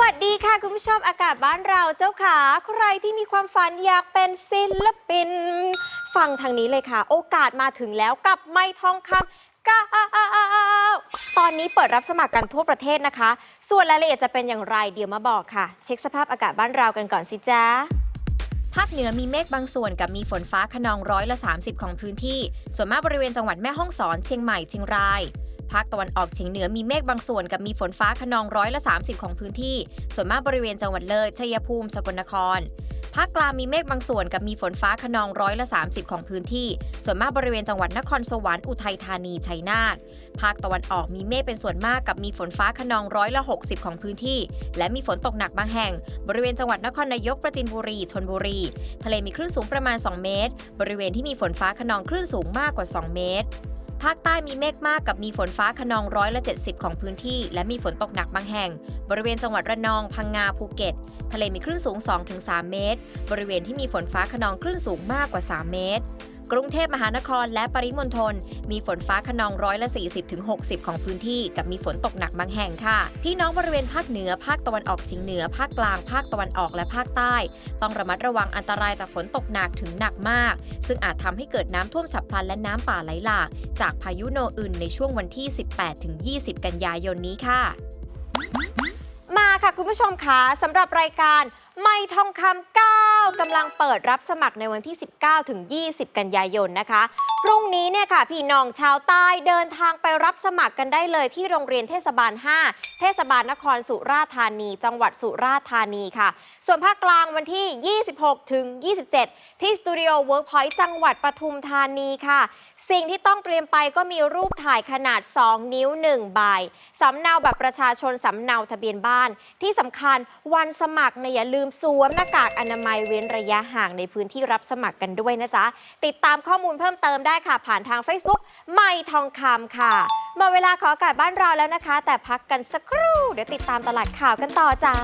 วัสดีค่ะ คุณผู้ชมอากาศบ้านเราเจ้าขา ใครที่มีความฝันอยากเป็นศิลปิน ฟังทางนี้เลยค่ะ โอกาสมาถึงแล้วกับไม่ทองคำก้าวตอนนี้เปิดรับสมัครกันทั่วประเทศนะคะ ส่วนรายละเอียดจะเป็นอย่างไรเดี๋ยวมาบอกค่ะ เช็คสภาพอากาศบ้านเรากันก่อนสิจ้า ภาคเหนือมีเมฆบางส่วนกับมีฝนฟ้าขนองร้อยละ 30 ของพื้นที่ ส่วนมากบริเวณจังหวัดแม่ฮ่องสอนเชียงใหม่เชียงราย ภาคตะวันออกเฉียงเหนือมีเมฆบางส่วนกับมีฝนฟ้าขนองร้อยละ 30 ของพื้นที่ ส่วนมากบริเวณจังหวัดเลยชัยภูมิสกลนคร ภาคกลางมีเมฆบางส่วนกับมีฝนฟ้าขนองร้อยละ 30 ของพื้นที่ ส่วนมากบริเวณจังหวัดนครสวรรค์อุทัยธานีชัยนาทภาคตะวันออกมีเมฆเป็นส่วนมากกับมีฝนฟ้าขนองร้อยละ 60 ของพื้นที่ และมีฝนตกหนักบางแห่ง บริเวณจังหวัดนครนายกประจินบุรีชนบุรี ทะเลมีคลื่นสูงประมาณ 2 เมตร บริเวณที่มีฝนฟ้าขนองคลื่นสูงมากกว่า 2 เมตรภาคใต้มีเมฆมากกับมีฝนฟ้าขนองร้อยละ 70 ของพื้นที่ และมีฝนตกหนักบางแห่ง บริเวณจังหวัดระนอง พังงาภูเก็ต ทะเลมีคลื่นสูง 2-3 เมตร บริเวณที่มีฝนฟ้าขนองคลื่นสูงมากกว่า 3 เมตร กรุงเทพมหานครและปริมณฑลมีฝนฟ้าขนองร้อยละ 40-60 ของพื้นที่ กับมีฝนตกหนักบางแห่งค่ะ พี่น้องบริเวณภาคเหนือ ภาคตะวันออกเฉียงเหนือ ภาคกลาง ภาคตะวันออกและภาคใต้ ต้องระมัดระวังอันตรายจากฝนตกหนักถึงหนักมาก ซึ่งอาจทำให้เกิดน้ำท่วมฉับพลันและน้ำป่าไหลหลากจากพายุโนอึนในช่วงวันที่ 18-20 กันยายนนี้ค่ะ มาค่ะคุณผู้ชมคะสำหรับรายการไม่ทองคำก้า กำลังเปิดรับสมัครในวันที่ 19 ถึง 20 กันยายนนะคะ พรุ่งนี้เนี่ยค่ะ พี่น้องชาวใต้เดินทางไปรับสมัครกันได้เลยที่โรงเรียนเทศบาล 5 เทศบาลนครสุราษฎร์ธานี จังหวัดสุราษฎร์ธานีค่ะ ส่วนภาคกลางวันที่ 26 ถึง 27 ที่สตูดิโอเวิร์กพอยต์จังหวัดปทุมธานีค่ะ สิ่งที่ต้องเตรียมไปก็มีรูปถ่ายขนาด 2 นิ้ว 1 ใบสำเนาบัตรประชาชนสำเนาทะเบียนบ้าน ที่สำคัญวันสมัครเนี่ยอย่าลืมสวมหน้ากากอนามัยเวนระยะห่างในพื้นที่รับสมัครกันด้วยนะจ๊ะ ติดตามข้อมูลเพิ่มเติมได้ค่ะ ผ่านทาง Facebook ไม่ทองคำค่ะหมดเวลาขออากาศบ้านเราแล้วนะคะ แต่พักกันสักครู่ เดี๋ยวติดตามตลาดข่าวกันต่อจ้า